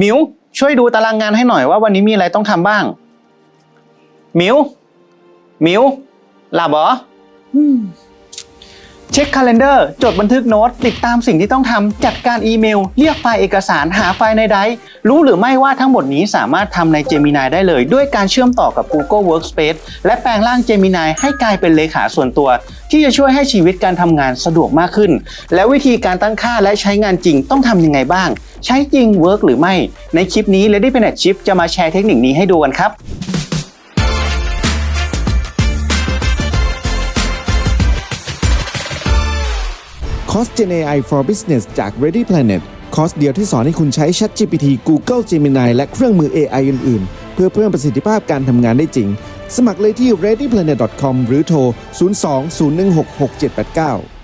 มิวช่วยดูตารางงานให้หน่อยว่าวันนี้มีอะไรต้องทำบ้าง มิวมิวหลับเหรอ อืม เช็คคาล endar จดบันทึกโน้ต ติดตามสิ่งที่ต้องทำ จัดการอีเมล เรียกไฟล์เอกสาร หาไฟล์ในไดรฟ์รู้หรือไม่ว่าทั้งหมดนี้สามารถทำใน Gemini ได้เลย ด้วยการเชื่อมต่อกับ Google Workspace และแปลงร่าง Gemini ให้กลายเป็นเลขาส่วนตัว ที่จะช่วยให้ชีวิตการทำงานสะดวกมากขึ้น แล้ววิธีการตั้งค่าและใช้งานจริงต้องทำยังไงบ้าง ใช้จริงเวิร์กหรือไม่ ในคลิปนี้ Lady Planet Chip จะมาแชร์เทคนิคนี้ให้ดูกันครับ คอส Gen AI for Business จาก Ready Planet คอร์สเดียวที่สอนให้คุณใช้ ChatGPT Google Gemini และเครื่องมือ AI อื่น ๆ เพื่อเพิ่มประสิทธิภาพการทำงานได้จริง สมัครเลยที่ readyplanet.com หรือโทร 02-016-6789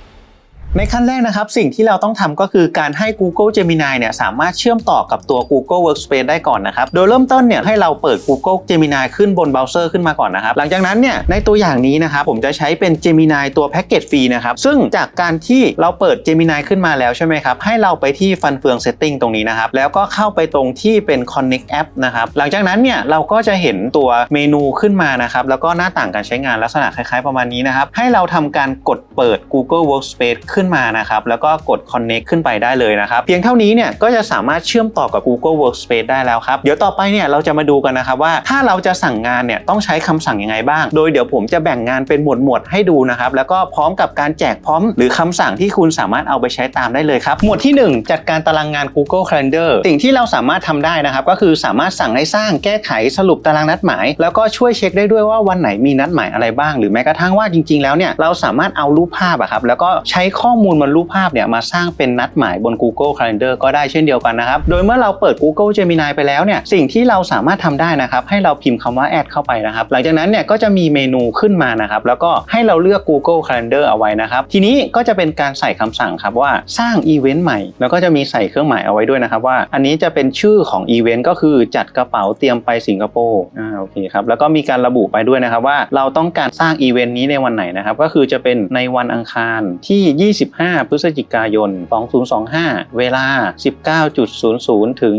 ในขั้นแรกนะครับ สิ่งที่เราต้องทำก็คือการให้ Google Gemini เนี่ยสามารถเชื่อมต่อกับตัว Google Workspace ได้ก่อนนะครับ โดยเริ่มต้นเนี่ยให้เราเปิด Google Gemini ขึ้นบนเบราว์เซอร์ขึ้นมาก่อนนะครับ หลังจากนั้นเนี่ยในตัวอย่างนี้นะครับผมจะใช้เป็น Gemini ตัวแพ็กเกจฟรีนะครับ ซึ่งจากการที่เราเปิด Gemini ขึ้นมาแล้วใช่ไหมครับ ให้เราไปที่ฟันเฟือง Setting ตรงนี้นะครับ แล้วก็เข้าไปตรงที่เป็น Connect App นะครับ หลังจากนั้นเนี่ยเราก็จะเห็นตัวเมนูขึ้นมานะครับแล้วก็หน้าต่างการใช้งานลักษณะคล้ายๆ ประมาณนี้นะครับให้เราทำการกดเปิด Google Workspace ขึ้นมานะครับแล้วก็กด Connect ขึ้นไปได้เลยนะครับเพียงเท่านี้เนี่ยก็จะสามารถเชื่อมต่อกับ Google Workspace ได้แล้วครับเดี๋ยวต่อไปเนี่ยเราจะมาดูกันนะครับว่าถ้าเราจะสั่งงานเนี่ยต้องใช้คำสั่งยังไงบ้าง โดยเดี๋ยวผมจะแบ่งงานเป็นหมวดหมวดให้ดูนะครับแล้วก็พร้อมกับการแจกพร้อม หรือคำสั่งที่คุณสามารถเอาไปใช้ตามได้เลยครับหมวดที่ 1 จัดการตารางงาน Google Calendar สิ่งที่เราสามารถทำได้นะครับก็คือสามารถสั่งให้สร้างแก้ไขสรุปตารางนัดหมาย แล้วก็ช่วยเช็คได้ด้วยว่าวันไหนมีนัดหมายอะไรบ้าง หรือแม้กระทั่งว่าจริง ๆ แล้วเนี่ยเราสามารถเอารูปภาพอะครับแล้วก็ใช้ข้อมูลบนรูปภาพเนี่ยมาสร้างเป็นนัดหมายบน Google Calendar ก็ได้เช่นเดียวกันนะครับ โดยเมื่อเราเปิด Google Gemini ไปแล้วเนี่ยสิ่งที่เราสามารถทำได้นะครับให้เราพิมพ์คำว่า add เข้าไปนะครับ หลังจากนั้นเนี่ยก็จะมีเมนูขึ้นมานะครับแล้วก็ให้เราเลือก Google Calendar เอาไว้นะครับ ทีนี้ก็จะเป็นการใส่คำสั่งครับว่าสร้างอีเวนต์ใหม่ แล้วก็จะมีใส่เครื่องหมายเอาไว้ด้วยนะครับว่า อันนี้จะเป็นชื่อของอีเวนต์ก็คือจัดกระเป๋าเตรียมไปสิงคโปร์อ่าโอเคครับแล้วก็มีการระบุไปด้วยนะครับว่า เราต้องการสร้างอีเวนต์นี้ในวันไหนนะครับก็คือจะเป็นในวันอังคารที่25พฤศจิกายน 2025 เวลา 19.00 ถึง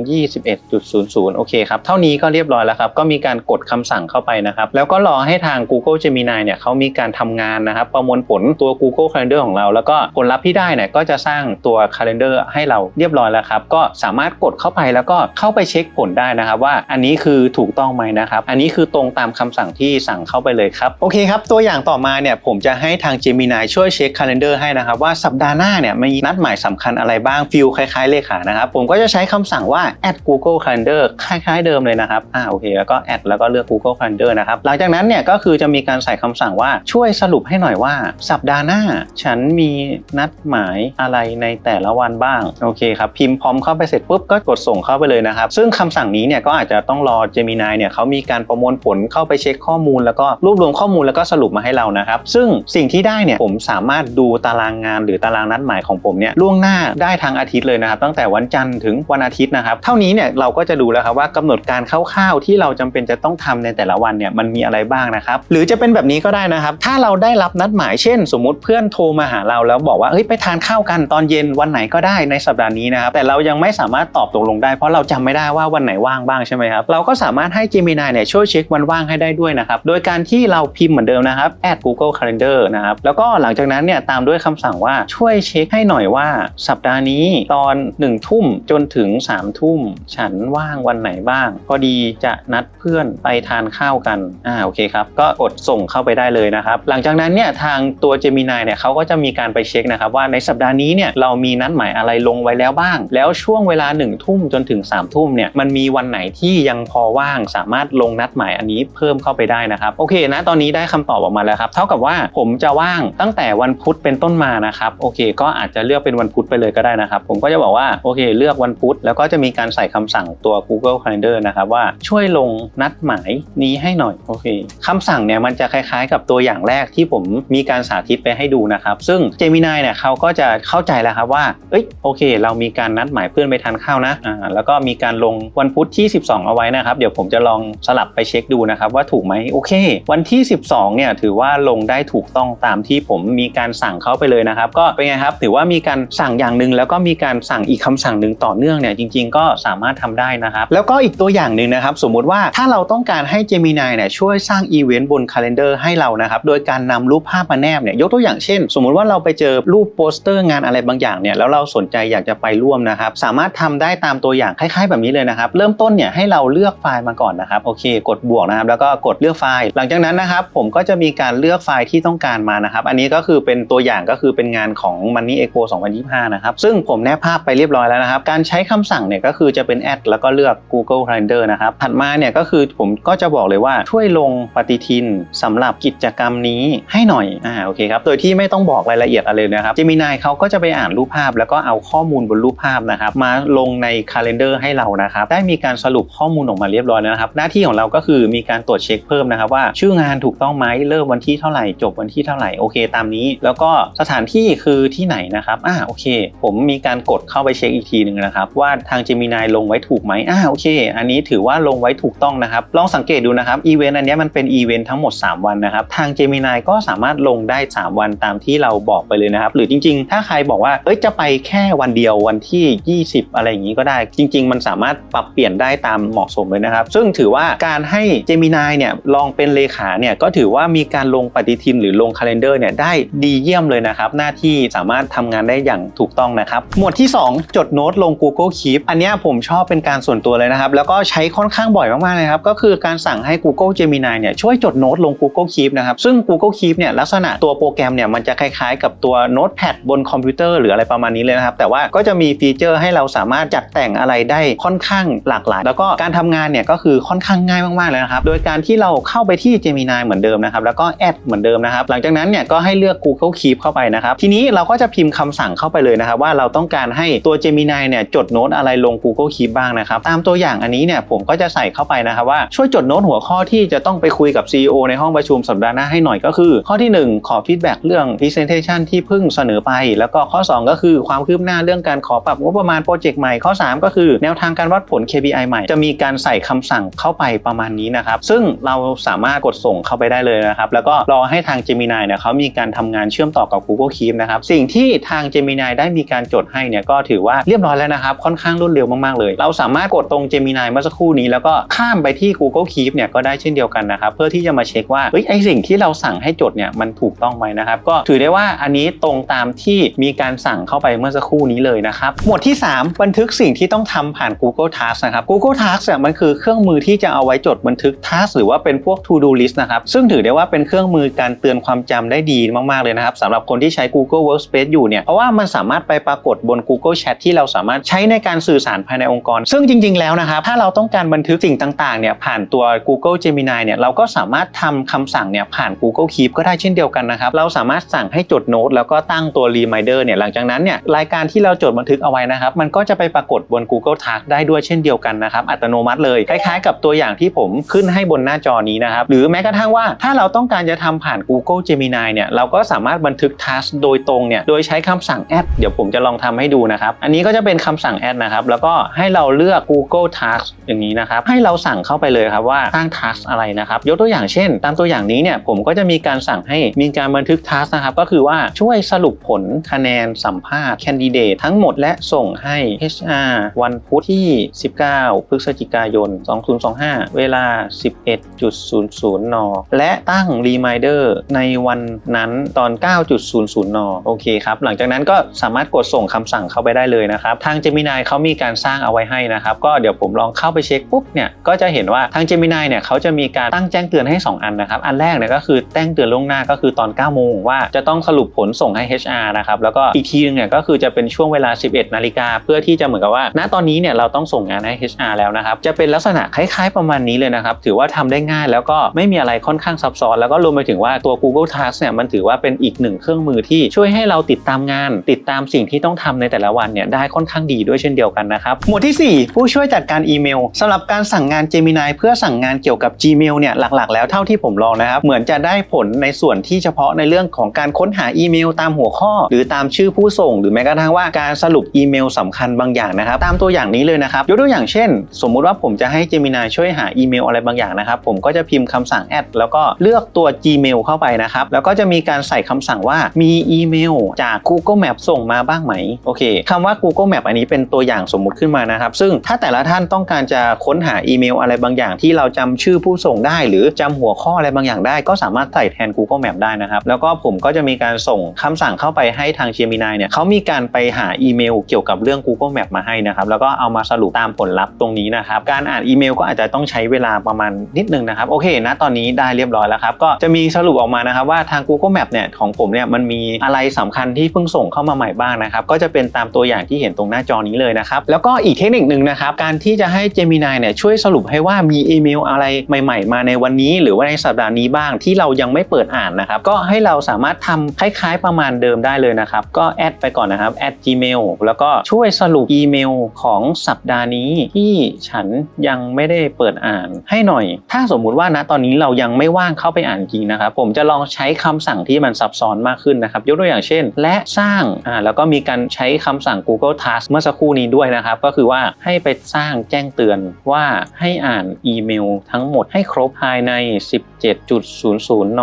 21.00 โอเคครับ เท่านี้ก็เรียบร้อยแล้วครับ ก็มีการกดคำสั่งเข้าไปนะครับ แล้วก็รอให้ทาง Google Gemini เนี่ยเขามีการทำงานนะครับ ประมวลผลตัว Google Calendar ของเรา แล้วก็ผลลัพธ์ที่ได้เนี่ยก็จะสร้างตัว Calendar ให้เราเรียบร้อยแล้วครับ ก็สามารถกดเข้าไปแล้วก็เข้าไปเช็คผลได้นะครับ ว่าอันนี้คือถูกต้องไหมนะครับ อันนี้คือตรงตามคำสั่งที่สั่งเข้าไปเลยครับ โอเคครับ ตัวอย่างต่อมาเนี่ยผมจะให้ทาง Gemini ช่วยเช็ค Calendar ให้นะครับว่าสัปดาห์หน้าเนี่ยมีนัดหมายสำคัญอะไรบ้างฟิลคล้ายๆเลขานะครับผมก็จะใช้คำสั่งว่า add Google Calendar คล้ายๆเดิมเลยนะครับอ่าโอเคแล้วก็ add แล้วก็เลือก Google Calendar นะครับหลังจากนั้นเนี่ยก็คือจะมีการใส่คำสั่งว่าช่วยสรุปให้หน่อยว่า สัปดาห์หน้า ฉันมีนัดหมายอะไรในแต่ละวันบ้างโอเคครับพิมพ์พร้อมเข้าไปเสร็จปุ๊บก็กดส่งเข้าไปเลยนะครับ ซึ่งคำสั่งนี้เนี่ยก็อาจจะต้องรอ Gemini เนี่ยเขามีการประมวลผลเข้าไปเช็คข้อมูล แล้วก็รวบรวมข้อมูลแล้วก็สรุปมาให้เรานะครับซึ่งสิ่งที่ได้เนี่ยผมสามารถดูตารางงานหรือตารางนัดหมายของผมเนี่ยล่วงหน้าได้ทั้งอาทิตย์เลยนะครับตั้งแต่วันจันทร์ถึงวันอาทิตย์นะครับเท่านี้เนี่ยเราก็จะดูแล้วครับว่ากำหนดการคร่าวๆที่เราจำเป็นจะต้องทำในแต่ละวันเนี่ยมันมีอะไรบ้างนะครับหรือจะเป็นแบบนี้ก็ได้นะครับ ถ้าเราได้รับนัดหมายเช่น สมมุติเพื่อนโทรมาหาเราแล้วบอกว่าเฮ้ยไปทานข้าวกันตอนเย็นวันไหนก็ได้ในสัปดาห์นี้นะครับแต่เรายังไม่สามารถตอบตกลงได้เพราะเราจำไม่ได้ว่าวันไหนว่างบ้างใช่ไหมครับเราก็สามารถให้ Gemini เนี่ยช่วยเช็ควันว่างให้ได้ด้วยนะครับโดยการที่เราพิมพ์เหมือนเดิมนะครับ add Google Calendar นะครับแล้วก็หลังจากนั้นเนี่ยตามด้วยคำสั่งว่าช่วยเช็คให้หน่อยว่า สัปดาห์นี้ตอน1ทุ่มจนถึง3ทุ่ม ฉันว่างวันไหนบ้าง พอดีจะนัดเพื่อนไปทานข้าวกันอ่าโอเคครับ ก็กดส่งเข้าไปได้เลยนะครับ หลังจากนั้นเนี่ยทางตัว Gemini เนี่ยเขาก็จะมีการไปเช็คนะครับว่าในสัปดาห์นี้เนี่ยเรามีนัดหมายอะไรลงไว้แล้วบ้าง แล้วช่วงเวลา1ทุ่มจนถึง3ทุ่มเนี่ยมันมีวันไหนที่ยังพอว่างสามารถลงนัดหมายอันนี้เพิ่มเข้าไปได้นะครับโอเคนะตอนนี้ได้คำตอบออกมาแล้วครับเท่ากับว่าผมจะว่างตั้งแต่วันพุธเป็นต้นมานะครับโอเค ก็อาจจะเลือกเป็นวันพุธไปเลยก็ได้นะครับ ผมก็จะบอกว่าโอเค เลือกวันพุธแล้วก็จะมีการใส่คำสั่งตัว Google Calendar นะครับว่าช่วยลงนัดหมายนี้ให้หน่อยโอเคคำสั่งเนี่ยมันจะคล้ายๆ กับตัวอย่างแรกที่ผมมีการสาธิตไปให้ดูนะครับซึ่ง Gemini เนี่ยเขาก็จะเข้าใจแล้วครับว่าเอ้ยโอเค เรามีการนัดหมายเพื่อนไปทานข้าวนะอ่าแล้วก็มีการลงวันพุธที่ 12 เอาไว้นะครับเดี๋ยวผมจะลองสลับไปเช็คดูนะครับว่าถูกไหมโอเค วันที่ 12เนี่ยถือว่าลงได้ถูกต้องตามที่ผมมีการสั่งเข้าไปเลยนะครับนะครับก็เป็นไงครับถือว่ามีการสั่งอย่างหนึ่งแล้วก็มีการสั่งอีกคำสั่งหนึ่งต่อเนื่องเนี่ยจริง ๆ ก็สามารถทำได้นะครับแล้วก็อีกตัวอย่างหนึ่งนะครับสมมุติว่าถ้าเราต้องการให้ Gemini เนี่ยช่วยสร้างอีเวนต์บน calendar ให้เรานะครับโดยการนำรูปภาพมาแนบเนี่ยยกตัวอย่างเช่น สมมุติว่าเราไปเจอรูปโปสเตอร์งานอะไรบางอย่างเนี่ยแล้วเราสนใจอยากจะไปร่วมนะครับสามารถทำได้ตามตัวอย่างคล้ายๆ แบบนี้เลยนะครับเริ่มต้นเนี่ยให้เราเลือกไฟล์มาก่อนนะครับโอเค กดบวกนะครับแล้วก็กดเลือกไฟล์ หลังจากนั้นนะครับผมก็จะมีการเลือกไฟล์ที่ต้องการมานะครับอันนี้ก็คือเป็นตัวอย่างก็คือเป็นงานของ Money Expo 2025 นะครับ ซึ่งผมแนบภาพไปเรียบร้อยแล้วนะครับ การใช้คำสั่งเนี่ยก็คือจะเป็นแอดแล้วก็เลือก Google Calendar นะครับ ถัดมาเนี่ยก็คือผมก็จะบอกเลยว่าช่วยลงปฏิทินสำหรับกิจกรรมนี้ให้หน่อยอ่าโอเคครับ โดยที่ไม่ต้องบอกรายละเอียดอะไรเลยนะครับ Gemini เขาก็จะไปอ่านรูปภาพ แล้วก็เอาข้อมูลบนรูปภาพนะครับมาลงใน Calendar ให้เรานะครับได้มีการสรุปข้อมูลออกมาเรียบร้อยแล้วนะครับ หน้าที่ของเราก็คือมีการตรวจเช็คเพิ่มนะครับว่าชื่องานถูกต้องไหมเริ่มวันที่เท่าไหร่จบวันที่เท่าไหร่โอเค ตามนี้ แล้วก็สถานที่คือที่ไหนนะครับอ่าโอเค ผมมีการกดเข้าไปเช็คอีกทีหนึ่งนะครับว่าทาง Gemini ลงไว้ถูกไหมอ่าโอเค อันนี้ถือว่าลงไว้ถูกต้องนะครับ ลองสังเกตดูนะครับอีเวนต์อันนี้มันเป็นอีเวนต์ทั้งหมด 3 วันนะครับ ทาง Gemini ก็สามารถลงได้ 3 วันตามที่เราบอกไปเลยนะครับ หรือจริง ๆ ถ้าใครบอกว่าเอ้ยจะไปแค่วันเดียววันที่ 20 อะไรอย่างนี้ก็ได้ จริง ๆ มันสามารถปรับเปลี่ยนได้ตามเหมาะสมเลยนะครับ ซึ่งถือว่าการให้ Gemini เนี่ยลองเป็นเลขาเนี่ยก็ถือว่ามีการลงปฏิทินหรือลง calendar เนี่ยได้ดีเยี่ยมเลยนะครับหน้าที่สามารถทำงานได้อย่างถูกต้องนะครับ หมวดที่ 2 จดโน้ตลง Google Keep อันนี้ผมชอบเป็นการส่วนตัวเลยนะครับ แล้วก็ใช้ค่อนข้างบ่อยมากๆเลยครับ ก็คือการสั่งให้ Google Gemini เนี่ยช่วยจดโน้ตลง Google Keep นะครับซึ่ง Google Keep เนี่ยลักษณะตัวโปรแกรมเนี่ยมันจะคล้ายๆ กับตัว Notepad บนคอมพิวเตอร์หรืออะไรประมาณนี้เลยนะครับ แต่ว่าก็จะมีฟีเจอร์ให้เราสามารถจัดแต่งอะไรได้ค่อนข้างหลากหลาย แล้วก็การทำงานเนี่ยก็คือค่อนข้างง่ายมากๆเลยนะครับ โดยการที่เราเข้าไปที่ Gemini เหมือนเดิมนะครับ แล้วก็แอดเหมือนเดิมนะครับ หลังจากนั้นเนี่ยก็ให้เลือก Google Keep เข้าไปนะครับทีนี้เราก็จะพิมพ์คำสั่งเข้าไปเลยนะครับ ว่าเราต้องการให้ตัว Gemini เนี่ยจดโน้ตอะไรลง Google Keep บ้างนะครับ ตามตัวอย่างอันนี้เนี่ยผมก็จะใส่เข้าไปนะครับว่าช่วยจดโน้ตหัวข้อที่จะต้องไปคุยกับ CEO ในห้องประชุมสัปดาห์หน้าให้หน่อยก็คือ ข้อที่ 1 ขอฟีดแบ็กเรื่อง Presentation ที่เพิ่งเสนอไป แล้วก็ข้อ 2 ก็คือความคืบหน้าเรื่องการขอปรับงบประมาณโปรเจกต์ใหม่ข้อ 3 ก็คือแนวทางการวัดผล KPI ใหม่ จะมีการใส่คำสั่งเข้าไปประมาณนี้นะครับซึ่งเราสามารถกดส่งเข้าไปได้เลยนะครับแล้วก็รอให้ทาง Gemini เนี่ยเขามีการทำงานเชื่อมต่อกับ Google Keep นะครับสิ่งที่ทาง Gemini ได้มีการจดให้เนี่ยก็ถือว่าเรียบร้อยแล้วนะครับค่อนข้างรวดเร็วมากๆเลย เราสามารถกดตรง Gemini เมื่อสักครู่นี้ แล้วก็ข้ามไปที่ Google Keep เนี่ยก็ได้เช่นเดียวกันนะครับเพื่อที่จะมาเช็คว่าเฮ้ยไอสิ่งที่เราสั่งให้จดเนี่ยมันถูกต้องไหมนะครับก็ถือได้ว่าอันนี้ตรงตามที่มีการสั่งเข้าไปเมื่อสักครู่นี้เลยนะครับหมวดที่ 3 บันทึกสิ่งที่ต้องทำผ่าน Google Task นะครับ Google Task เนี่ยมันคือเครื่องมือที่จะเอาไว้จดบันทึก Task หรือว่าเป็นพวก To Do List นะครับซึ่งถือได้ว่าเป็นเครื่องมือการเตือนความจำได้ดีมากๆเลยนะครับสำหรับคนที่ใช้ Google Workspace อยู่เนี่ยเพราะว่ามันสามารถไปปรากฏบน Google Chat ที่เราสามารถใช้ในการสื่อสารภายในองค์กร ซึ่งจริง ๆ แล้วนะครับถ้าเราต้องการบันทึกสิ่งต่างๆเนี่ยผ่านตัว Google Gemini เนี่ยเราก็สามารถทำคำสั่งเนี่ยผ่าน Google Keep ก็ได้เช่นเดียวกันนะครับเราสามารถสั่งให้จดโน้ตแล้วก็ตั้งตัว Reminder เนี่ยหลังจากนั้นเนี่ยรายการที่เราจดบันทึกเอาไว้นะครับมันก็จะไปปรากฏบน Google Task ได้ด้วยเช่นเดียวกันนะครับอัตโนมัติเลยคล้ายๆ กับตัวอย่างที่ผมขึ้นให้บนหน้าจอนี้นะครับหรือแม้กระทั่งว่าถ้าเราต้องการจะทำผ่าน Google Gemini เนี่ยเราก็สามารถบันทึก Task โดยตรงเนี่ยโดยใช้คำสั่ง add เดี๋ยวผมจะลองทำให้ดูนะครับ อันนี้ก็จะเป็นคำสั่ง add นะครับ แล้วก็ให้เราเลือก Google Task อย่างนี้นะครับ ให้เราสั่งเข้าไปเลยครับว่าสร้าง task อะไรนะครับ ยกตัวอย่างเช่น ตามตัวอย่างนี้เนี่ยผมก็จะมีการสั่งให้มีการบันทึก task นะครับ ก็คือว่าช่วยสรุปผลคะแนนสัมภาษณ์ candidate ทั้งหมดและส่งให้ HR วันพุธที่ 19 พฤศจิกายน 2025 เวลา 11.00 น และตั้ง reminder ในวันนั้นตอน 9.00นโอเคครับ หลังจากนั้นก็สามารถกดส่งคำสั่งเข้าไปได้เลยนะครับ ทาง Gemini เขามีการสร้างเอาไว้ให้นะครับ ก็เดี๋ยวผมลองเข้าไปเช็คปุ๊บเนี่ยก็จะเห็นว่าทาง Gemini เนี่ยเขาจะมีการตั้งแจ้งเตือนให้ 2 อันนะครับ อันแรกเนี่ยก็คือแจ้งเตือนล่วงหน้าก็คือตอน 9 โมงว่าจะต้องสรุปผลส่งให้ HR นะครับ แล้วก็อีกทีนึงเนี่ยก็คือจะเป็นช่วงเวลา 11 นาฬิกาเพื่อที่จะเหมือนกับว่า ณตอนนี้เนี่ยเราต้องส่งงานให้ HR แล้วนะครับจะเป็นลักษณะคล้ายๆประมาณนี้เลยนะครับถือว่าทำได้ง่ายแล้วก็ไม่มีอะไรค่อนข้างซับซ้อน แล้วก็รวมไปถึงว่าตัว Google Task เนี่ยมันถือว่าเป็นอีกหนึ่งเครื่องมือที่ช่วยให้เราติดตามงาน ติดตามสิ่งที่ต้องทำในแต่ละวันเนี่ยได้ค่อนข้างดีด้วยเช่นเดียวกันนะครับ หมวดที่ 4 ผู้ช่วยจัดการอีเมลสำหรับการสั่งงาน Gemini เพื่อสั่งงานเกี่ยวกับ Gmail เนี่ยหลักๆ แล้วเท่าที่ผมลองนะครับ เหมือนจะได้ผลในส่วนที่เฉพาะในเรื่องของการค้นหาอีเมลตามหัวข้อ หรือตามชื่อผู้ส่ง หรือแม้กระทั่งว่าการสรุปอีเมลสำคัญบางอย่างนะครับ ตามตัวอย่างนี้เลยนะครับยกตัวอย่างเช่น สมมุติว่าผมจะให้ Gemini ช่วยหาอีเมลอะไรบางอย่างนะครับผมก็จะพิมพ์คำสั่ง add แล้วก็เลือกตัว Gmail เข้าไปนะครับแล้วก็จะมีการใส่คำสั่งว่ามีอีเมล จาก Google Map ส่งมาบ้างไหม โอเคคำว่า Google Map อันนี้เป็นตัวอย่างสมมุติขึ้นมานะครับ ซึ่งถ้าแต่ละท่านต้องการจะค้นหาอีเมลอะไรบางอย่างที่เราจำชื่อผู้ส่งได้ หรือจำหัวข้ออะไรบางอย่างได้ ก็สามารถใส่แทน Google Map ได้นะครับ แล้วก็ผมก็จะมีการส่งคำสั่งเข้าไปให้ทาง Gemini เนี่ยเขามีการไปหาอีเมลเกี่ยวกับเรื่อง Google Map มาให้นะครับ แล้วก็เอามาสรุปตามผลลัพธ์ตรงนี้นะครับ การอ่านอีเมลก็อาจจะต้องใช้เวลาประมาณนิดนึงนะครับ โอเคนะตอนนี้ได้เรียบร้อยแล้วครับ ก็จะมีสรุปออกมานะครับว่าทาง Google Map เนี่ยของผมเนี่ยมันมีอะไรสำคัญที่เพิ่งส่งเข้ามาใหม่บ้างนะครับก็จะเป็นตามตัวอย่างที่เห็นตรงหน้าจอนี้เลยนะครับแล้วก็อีกเทคนิคหนึ่งนะครับการที่จะให้ Gemini เนี่ยช่วยสรุปให้ว่ามีอีเมลอะไรใหม่ ๆ มาในวันนี้ หรือว่าในสัปดาห์นี้บ้างที่เรายังไม่เปิดอ่านนะครับก็ให้เราสามารถทำคล้ายๆ ประมาณเดิมได้เลยนะครับก็แอดไปก่อนนะครับแอด gmail แล้วก็ช่วยสรุปอีเมลของสัปดาห์นี้ที่ฉันยังไม่ได้เปิดอ่านให้หน่อย ถ้าสมมุติว่านะตอนนี้เรายังไม่ว่างเข้าไปอ่านจริงนะครับผมจะลองใช้คำสั่งที่มันซับซ้อนมากขึ้นนะครับยกตัวอย่างเช่น และสร้างอ่าแล้วก็มีการใช้คำสั่ง Google Task เมื่อสักครู่นี้ด้วยนะครับ ก็คือว่าให้ไปสร้างแจ้งเตือนว่าให้อ่านอีเมลทั้งหมดให้ครบภายใน 17.00 น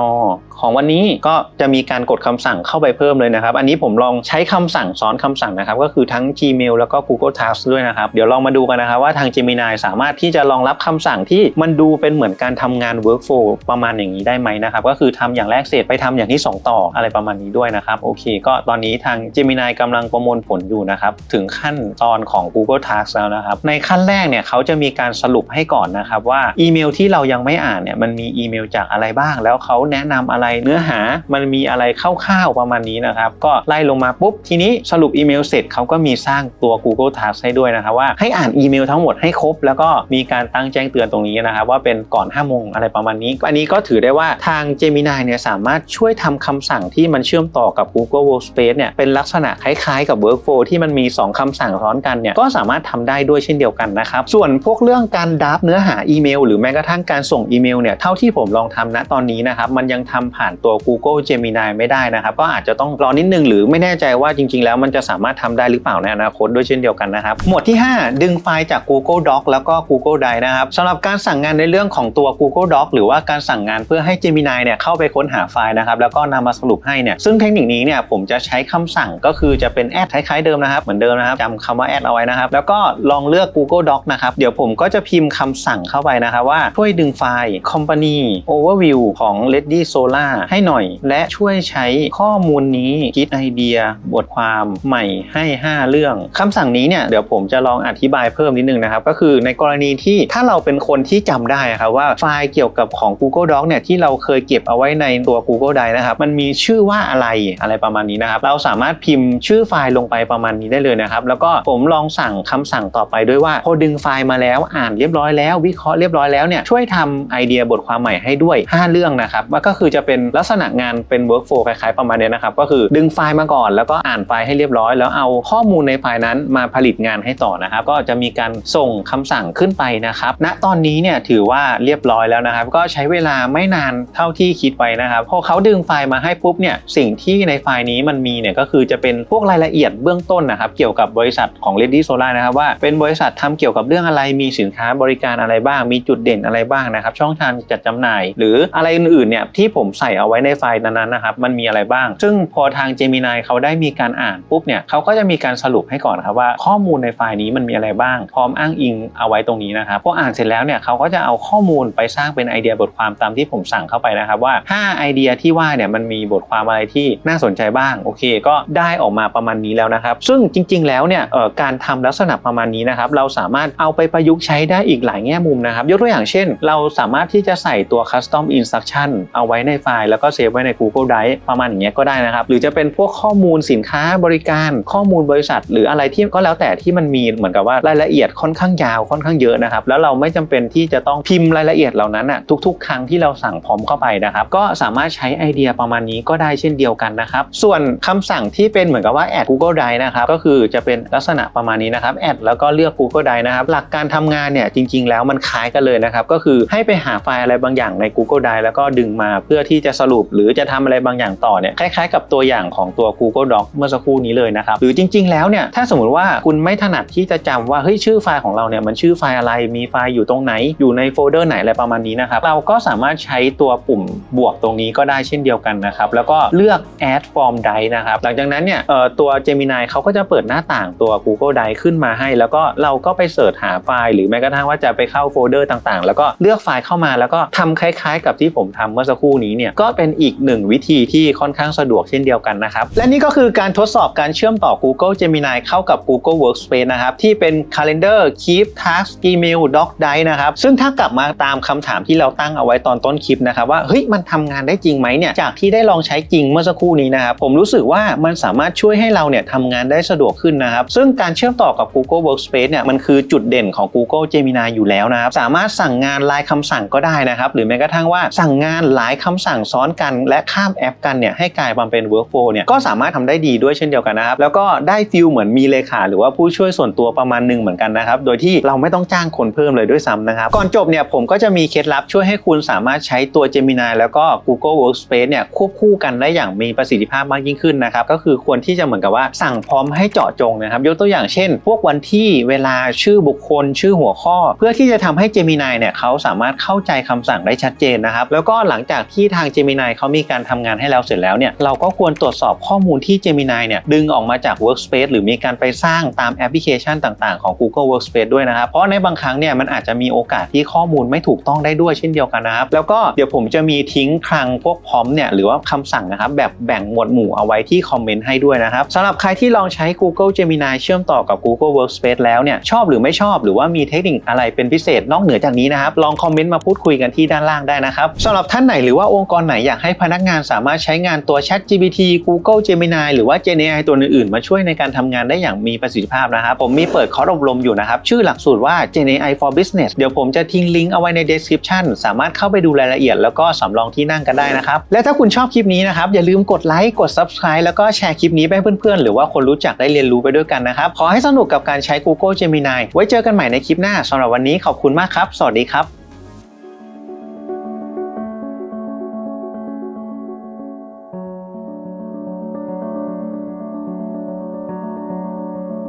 ของวันนี้ก็จะมีการกดคำสั่งเข้าไปเพิ่มเลยนะครับ อันนี้ผมลองใช้คำสั่งซ้อนคำสั่งนะครับ ก็คือทั้ง Gmail แล้วก็ Google Task ด้วยนะครับ เดี๋ยวลองมาดูกันนะครับว่าทาง Gemini สามารถที่จะรองรับคำสั่งที่มันดูเป็นเหมือนการทำงาน workflow ประมาณอย่างนี้ได้ไหมนะครับ ก็คือทำอย่างแรกเสร็จไปทำอย่างที่ 2 ต่ออะไรประมาณนี้ด้วยนะครับโอเค ก็ตอนนี้ทาง Gemini กำลังประมวลผลอยู่นะครับถึงขั้นตอนของ Google Task แล้วนะครับในขั้นแรกเนี่ยเขาจะมีการสรุปให้ก่อนนะครับว่าอีเมลที่เรายังไม่อ่านเนี่ยมันมีอีเมลจากอะไรบ้าง แล้วเขาแนะนำอะไรเนื้อหามันมีอะไรคร่าวๆประมาณนี้นะครับก็ไล่ลงมาปุ๊บทีนี้สรุปอีเมลเสร็จเขาก็มีสร้างตัว Google Task ให้ด้วยนะครับว่าให้อ่านอีเมลทั้งหมดให้ครบ แล้วก็มีการตั้งแจ้งเตือนตรงนี้นะครับว่าเป็นก่อน5โมงอะไรประมาณนี้ อันนี้ก็ถือได้ว่าทาง Gemini เนี่ยสามารถช่วยทำคำสั่งที่มันเชื่อมต่อกับ Google Workspace เนี่ยเป็นลักษณะคล้ายๆกับ Workflow ที่มันมี 2คำสั่งซ้อนกันเนี่ยก็สามารถทำได้ด้วยเช่นเดียวกันนะครับส่วนพวกเรื่องการดับเนื้อหาอีเมล หรือแม้กระทั่งการส่งอีเมลเนี่ยเท่าที่ผมลองทำณตอนนี้นะครับมันยังทำผ่านตัว Google Gemini ไม่ได้นะครับก็อาจจะต้องรอนิดนึงหรือไม่แน่ใจว่าจริง ๆ แล้วมันจะสามารถทำได้หรือเปล่าในอนาคตด้วยเช่นเดียวกันนะครับหมวดที่ 5 ดึงไฟล์จาก Google Doc แล้วก็ Google Drive นะครับสำหรับการสั่งงานในเรื่องของตัว Google Doc หรือว่าการสั่งงานเพื่อให้ Gemini เนี่ยเข้าไปค้นหาไฟล์นะครับแล้วก็นำมาสรุปให้เนี่ยซึ่งเทคนิคนี้เนี่ยผมจะใช้คำสั่งก็คือจะเป็นแอดคล้ายๆเดิมนะครับเหมือนเดิมนะครับจำคำว่าแอดเอาไว้นะครับ แล้วก็ลองเลือก Google Doc นะครับเดี๋ยวผมก็จะพิมพ์คำสั่งเข้าไปนะครับว่าช่วยดึงไฟล์ Company Overview ของ Ready Solar ให้หน่อย และช่วยใช้ข้อมูลนี้คิดไอเดีย บทความใหม่ให้ 5 เรื่องคำสั่งนี้เนี่ยเดี๋ยวผมจะลองอธิบายเพิ่มนิดนึงนะครับ ก็คือในกรณีที่ถ้าเราเป็นคนที่จำได้ครับว่าไฟล์เกี่ยวกับของ Google Doc เนี่ยที่เราเคยเก็บเอาไว้ในตัว Google Drive นะครับมันมีชื่อว่าอะไรอะไรประมาณนี้นะครับ เราสามารถพิมพ์ชื่อไฟล์ลงไปประมาณนี้ได้เลยนะครับ แล้วก็ผมลองสั่งคำสั่งต่อไปด้วยว่าพอดึงไฟล์มาแล้วอ่านเรียบร้อยแล้ววิเคราะห์เรียบร้อยแล้วเนี่ยช่วยทำไอเดียบทความใหม่ให้ด้วย 5 เรื่องนะครับว่าก็คือจะเป็นลักษณะงานเป็น workflow คล้ายๆประมาณนี้นะครับก็คือดึงไฟล์มาก่อน แล้วก็อ่านไฟล์ให้เรียบร้อย แล้วเอาข้อมูลในไฟล์นั้นมาผลิตงานให้ต่อนะครับ ก็จะมีการส่งคำสั่งขึ้นไปนะครับณตอนนี้เนี่ยถือว่าเรียบร้อยแล้วนะครับ ก็ใช้เวลาไม่นานเท่าที่คิดไว้นะครับพอเขาดึงไฟล์มาให้ปุ๊บเนี่ยสิ่งที่ที่ในไฟล์นี้มันมีเนี่ยก็คือจะเป็นพวกรายละเอียดเบื้องต้นนะครับเกี่ยวกับบริษัทของ Ready Solar นะครับว่าเป็นบริษัททำเกี่ยวกับเรื่องอะไรมีสินค้าบริการอะไรบ้าง มีจุดเด่นอะไรบ้างนะครับ ช่องทางจัดจำหน่าย หรืออะไรอื่นๆเนี่ยที่ผมใส่เอาไว้ในไฟล์นั้นๆนะครับมันมีอะไรบ้าง ซึ่งพอทาง Gemini เขาได้มีการอ่านปุ๊บเนี่ยเขาก็จะมีการสรุปให้ก่อนครับว่าข้อมูลในไฟล์นี้มันมีอะไรบ้าง พร้อมอ้างอิงเอาไว้ตรงนี้นะครับพออ่านเสร็จแล้วเนี่ยเขาก็จะเอาข้อมูลไปสร้างเป็นไอเดียบทความตามที่ผมสั่งเข้าไปนะครับว่า 5 ไอเดียที่ว่าเนี่ยมันมีบทความอะไรที่น่าสนใจบ้างโอเค ก็ได้ออกมาประมาณนี้แล้วนะครับ ซึ่งจริง ๆ แล้วเนี่ยการทำลักษณะประมาณนี้นะครับ เราสามารถเอาไปประยุกต์ใช้ได้อีกหลายแง่มุมนะครับ ยกตัวอย่างเช่น เราสามารถที่จะใส่ตัว custom instruction เอาไว้ในไฟล์ แล้วก็เซฟไว้ใน Google Drive ประมาณอย่างเงี้ยก็ได้นะครับ หรือจะเป็นพวกข้อมูลสินค้าบริการข้อมูลบริษัท หรืออะไรที่ก็แล้วแต่ที่มันมีเหมือนกับว่ารายละเอียดค่อนข้างยาวค่อนข้างเยอะนะครับ แล้วเราไม่จำเป็นที่จะต้องพิมพ์รายละเอียดเหล่านั้นอะทุก ๆ ครั้งที่เราสั่งพร้อมเข้าไปนะครับก็สามารถใช้ไอเดียประมาณนี้ก็ได้เช่นเดียวกันนะครับ ส่วนคำสั่งที่เป็นเหมือนกับว่าแอด Google Drive นะครับ ก็คือจะเป็นลักษณะประมาณนี้นะครับแอดแล้วก็เลือก Google Drive นะครับ หลักการทำงานเนี่ยจริง ๆ แล้วมันคล้ายกันเลยนะครับ ก็คือให้ไปหาไฟล์อะไรบางอย่างใน Google Drive แล้วก็ดึงมาเพื่อที่จะสรุป หรือจะทำอะไรบางอย่างต่อเนี่ยคล้ายๆ กับตัวอย่างของตัว Google Doc เมื่อสักครู่นี้เลยนะครับ หรือจริง ๆ แล้วเนี่ยถ้าสมมติว่าคุณไม่ถนัดที่จะจำว่าเฮ้ยชื่อไฟล์ของเราเนี่ยมันชื่อไฟล์อะไรมีไฟล์อยู่ตรงไหน อยู่ในโฟลเดอร์ไหนอะไรประมาณนี้นะครับเราก็สามารถใช้ตัวปุ่มบวกตรงนี้ก็ได้เช่นเดียวกันนะครับแล้วก็เลือก add form drive นะครับ หลังจากนั้นเนี่ยตัว Gemini เขาก็จะเปิดหน้าต่างตัว Google Drive ขึ้นมาให้ แล้วก็เราก็ไปเสิร์ชหาไฟล์ หรือแม้กระทั่งว่าจะไปเข้าโฟลเดอร์ต่างๆ แล้วก็เลือกไฟล์เข้ามาแล้วก็ทำคล้ายๆ กับที่ผมทำเมื่อสักครู่นี้เนี่ยก็เป็นอีกหนึ่งวิธีที่ค่อนข้างสะดวกเช่นเดียวกันนะครับ และนี่ก็คือการทดสอบการเชื่อมต่อ Google Gemini เข้ากับ Google Workspace นะครับที่เป็น Calendar Keep Task Email Doc Drive นะครับซึ่งถ้ากลับมาตามคำถามที่เราตั้งเอาไว้ตอนต้นคลิปนะครับว่าเฮ้ยมันทำงานได้จริงไหมเนี่ยจากที่ได้ลองใช้จริงเมื่อสักครู่นี้นะครับผมรู้สึกว่ามันสามารถช่วยให้เราเนี่ยทำงานได้สะดวกขึ้นนะครับ ซึ่งการเชื่อมต่อกับ Google Workspace เนี่ยมันคือจุดเด่นของ Google Gemini อยู่แล้วนะครับ สามารถสั่งงานลายคำสั่งก็ได้นะครับ หรือแม้กระทั่งว่าสั่งงานหลายคำสั่งซ้อนกันและข้ามแอปกันเนี่ยให้กลายมาเป็น workflow เนี่ยก็สามารถทำได้ดีด้วยเช่นเดียวกันนะครับ แล้วก็ได้ฟิลเหมือนมีเลขาหรือว่าผู้ช่วยส่วนตัวประมาณหนึ่งเหมือนกันนะครับ โดยที่เราไม่ต้องจ้างคนเพิ่มเลยด้วยซ้ำนะครับ ก่อนจบเนี่ยผมก็จะมีเคล็ดลับช่วยให้คุณสามารถใช้ตัว Gemini แล้วก็ Google Workspace เนี่ยควบคู่กันได้อย่างมีประประสิทธิภาพมากยิ่งขึ้นนะครับก็คือควรที่จะเหมือนกับว่าสั่งพร้อมให้เจาะจงนะครับยกตัวอย่างเช่น พวกวันที่เวลาชื่อบุคคล ชื่อหัวข้อ เพื่อที่จะทำให้ Gemini เนี่ยเขาสามารถเข้าใจคำสั่งได้ชัดเจนนะครับแล้วก็หลังจากที่ทาง Gemini เขามีการทำงานให้เราเสร็จแล้วเนี่ยเราก็ควรตรวจสอบข้อมูลที่ Gemini เนี่ยดึงออกมาจาก Workspace หรือมีการไปสร้างตามแอปพลิเคชันต่าง ๆของ Google Workspace ด้วยนะครับเพราะในบางครั้งเนี่ยมันอาจจะมีโอกาสที่ข้อมูลไม่ถูกต้องได้ด้วยเช่นเดียวกันนะครับแล้วก็เดี๋ยวผมจะมีทิ้งคลังพวกพร้อมเนี่ยหรือว่าคำสั่งนะครับแบบแบ่งหมวดหมู่เอาไว้ที่คอมเมนต์ให้ด้วยนะครับสำหรับใครที่ลองใช้ Google Gemini เชื่อมต่อกับ Google Workspace แล้วเนี่ยชอบหรือไม่ชอบหรือว่ามีเทคนิคอะไรเป็นพิเศษนอกเหนือจากนี้นะครับลองคอมเมนต์มาพูดคุยกันที่ด้านล่างได้นะครับสำหรับท่านไหนหรือว่าองค์กรไหนอยากให้พนักงานสามารถใช้งานตัว Chat GPT Google Gemini หรือว่า Gen AI ตัวอื่นๆ มาช่วยในการทำงานได้อย่างมีประสิทธิภาพนะครับผมมีเปิดคอร์สอบรมอยู่นะครับชื่อหลักสูตรว่า Gen AI for Business เดี๋ยวผมจะทิ้งลิงก์เอาไว้ใน description สามารถเข้าไปดูรายละเอียด แล้วก็สำรองที่นั่งกันได้นะครับและถ้าคุณชอบคลิปนี้นะครับอย่าลืมกดไลค์กด subscribe แล้วก็แชร์คลิปนี้ไปให้เพื่อนๆ หรือว่าคนรู้จักได้เรียนรู้ไปด้วยกันนะครับ ขอให้สนุกกับการใช้ Google Gemini ไว้เจอกันใหม่ในคลิปหน้าสำหรับวันนี้ขอบคุณมากครับ สวัสดีครับ